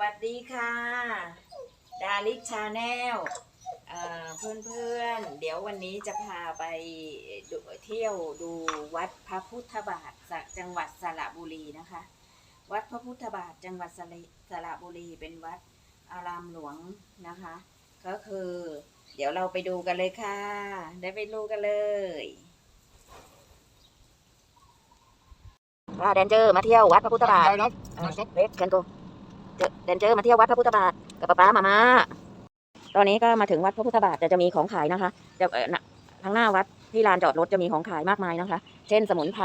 วัสดีค่ะดาริกชาแนลเพื่อนเพื่อนๆ เดี๋ยววันนี้จะพาไปดูเที่ยวดูวัดพระพุทธบาทจากจังหวัดสระบุรีนะคะ วัดพระพุทธบาทจังหวัดสระสระบุรีเป็นวัดอารามหลวงนะคะ ก็คือ เดี๋ยวเราไปดูกันเลยค่ะ ได้ไปดูกันเลยว่าแดนเจอร์มาเที่ยววัดพระพุทธบาทได้ครับอ่าเล็กกันโก เดนเจอร์มาเที่ยววัดพระพุทธบาทกับป๊าป๊ามามาตอนนี้ก็มาถึงวัดพระพุทธบาทแต่จะมีของขายนะคะจะเอ่อน่ะทางหน้าวัดที่ลานจอดรถจะมีของขายมากมายนะคะ เช่นสมุนไพร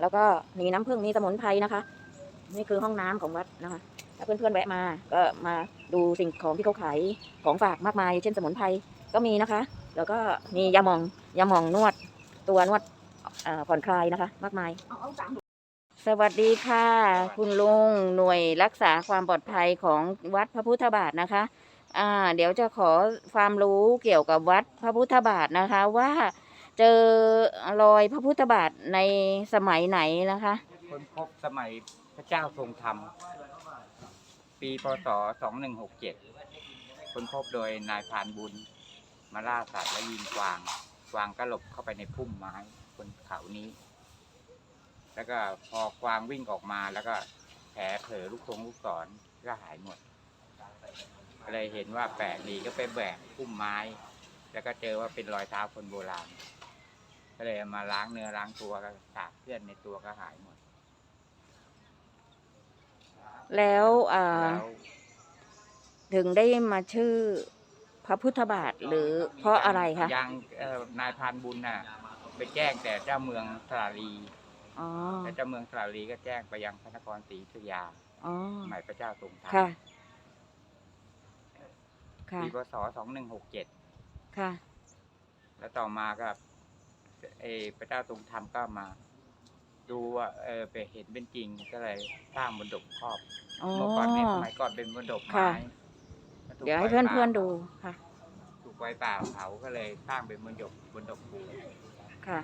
แล้วก็มีน้ำผึ้งมีสมุนไพรนะคะ นี่คือห้องน้ำของวัดนะคะถ้าเพื่อนๆแวะมาก็มาดูสิ่งของที่เขาขายของฝากมากมาย เช่นสมุนไพรก็มีนะคะ แล้วก็มียาหมองยาหมองนวดตัวนวดผ่อนคลายนะคะ มากมาย สวัสดีค่ะ คุณลุงหน่วยรักษาความปลอดภัยของวัดพระพุทธบาทนะคะ อ่า เดี๋ยวจะขอความรู้เกี่ยวกับวัดพระพุทธบาทนะคะว่าเจอรอยพระพุทธบาทในสมัยไหนนะคะคนพบสมัยพระเจ้าทรงธรรม ปีพศ 2167 คนพบโดยนายพานบุญ มาล่าสัตว์และยิงกวาง กวางก็หลบเข้าไปในพุ่มไม้บนเขานี้ แล้วก็พอกวางวิ่งออกมาแล้วก็แผลเผลอลูกทรงลูกศรก็หายหมดก็เลยเห็นว่าแปลกดีก็ไปแบกพุ่มไม้ แล้วก็เจอว่าเป็นรอยเท้าคนโบราณ ก็เลยเอามาล้างเนื้อล้างตัวก็สาบเพื่อนในตัวก็หายหมด แล้วอ่าแล้วถึงได้มาชื่อพระพุทธบาทหรือเพราะอะไรคะ ยังเอ่อนายพรานบุญน่ะ ไปแจ้งแต่เจ้าเมืองสระลี อ๋อแต่เจ้าเมืองสระลีก็แจ้งไปยังพระนครศรีอยุธยาอ๋อสมัยพระเจ้าทรงธรรมค่ะ ค่ะปีพศ2167ค่ะ แล้วต่อมาก็เออพระเจ้าทรงธรรมก็มา ดูว่าเออไปเห็นเป็นจริงก็เลยสร้างบนดกครอบอ๋อ เมื่อก่อนเนี่ยสมัยก่อนเป็นบนดกค่ะไม้แล้วถูกเดี๋ยวให้ไฟเพื่อนป่าเพื่อนๆดูค่ะ ถูกไฟป่าเผาก็เลยสร้างเป็นบนดกบนดกปูค่ะ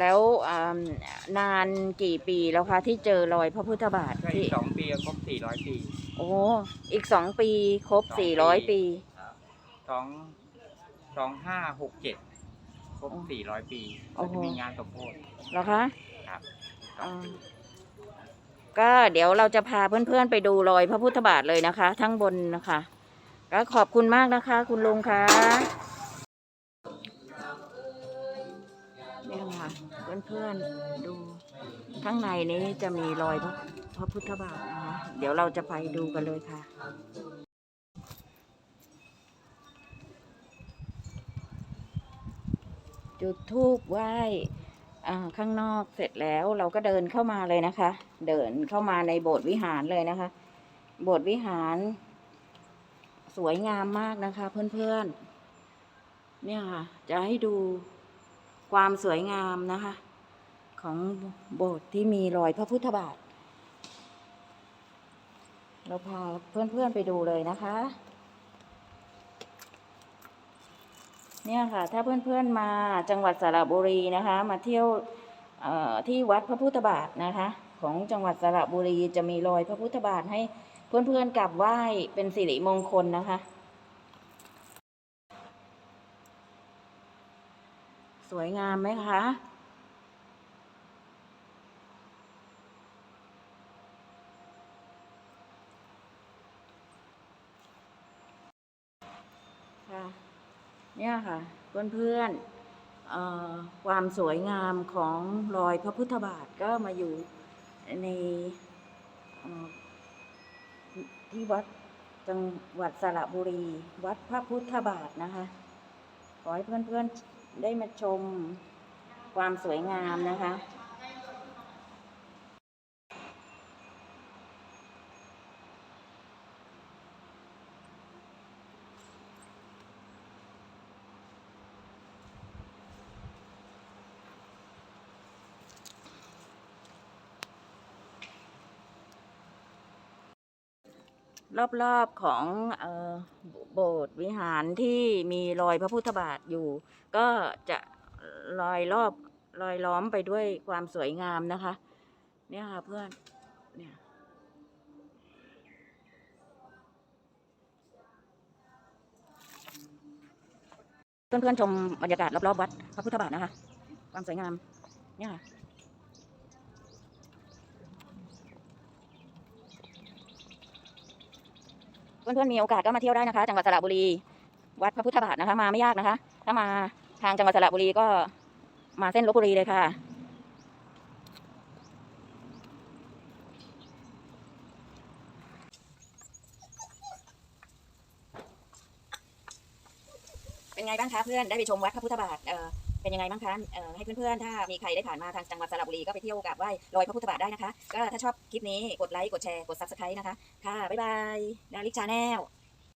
แล้วอ่านานกี่ปีแล้วคะที่เจอรอยพระพุทธบาทก็อีที่กสองปีก็ครบสี่ร้อยปีโอ้อีกสองปีครบสองสี่ร้อยปีปี สองสองห้าหกเจ็ดครบโอ้สี่ร้อยปีโอ้ก็โห จะมีงานสมโภช เหรอคะครับอ่าก็เดี๋ยวเราจะพาเพื่อนๆไปดูรอยพระพุทธบาทเลยนะคะ ทั้งบนนะคะ ก็ขอบคุณมากนะคะ คุณลุงคะ เนี่ยค่ะเพื่อนๆดูข้างในนี้จะมีรอยพระพุทธบาทนะคะเดี๋ยวเราจะไปดูกันเลยค่ะจุดทูบไหว้ข้างนอกเสร็จแล้วเราก็เดินเข้ามาเลยนะคะ เดินเข้ามาในโบสถ์วิหารเลยนะคะ โบสถ์วิหาร สวยงามมากนะคะ เพื่อนๆ เนี่ยค่ะ จะให้ดู ความสวยงามนะคะ ของโบสถ์ที่มีรอยพระพุทธบาท เราพาเพื่อนๆไปดูเลยนะคะ เนี่ยค่ะ ถ้าเพื่อนๆมาจังหวัดสระบุรีนะคะ มาเที่ยวที่วัดพระพุทธบาทนะคะ ของจังหวัดสระบุรีจะมีรอยพระพุทธบาทให้เพื่อนๆกราบไหว้เป็นสิริมงคลนะคะ สวยงามไหมคะ ค่ะ เนี่ยค่ะเพื่อนๆเอ่อความสวยงามของรอยพระพุทธบาทก็มาอยู่ในที่วัดจังหวัดสระบุรี วัดพระพุทธบาทนะคะ ขอให้เพื่อนๆ ได้มาชมความสวยงามนะคะ รอบๆของโบสถ์วิหารที่มีรอยพระพุทธบาทอยู่ ก็จะลอยรอบลอยล้อมไปด้วยความสวยงามนะคะ เนี่ยค่ะเพื่อนเนี่ยเพื่อนๆชมบรรยากาศรอบๆวัดพระพุทธบาทนะคะ ความสวยงามเนี่ยค่ะ เพื่อนๆมีโอกาสก็มาเที่ยวได้นะคะ จังหวัดสระบุรี วัดพระพุทธบาทนะคะ มาไม่ยากนะคะ ถ้ามาทางจังหวัดสระบุรีก็มาเส้นลบบุรีเลยค่ะ เป็นไงบ้างคะเพื่อนได้ไปชมวัดพระพุทธบาท เป็นยังไงบ้างคะให้เพื่อนๆ ถ้ามีใครได้ผ่านมาทางจังหวัดสระบุรีก็ไปเที่ยวกับไหว้ลอยพระพุทธบาทได้นะคะ ก็ถ้าชอบคลิปนี้กดไลค์กดแชร์กดซับสไครต์นะคะ ค่ะ บ๊ายบายดาริชาแนล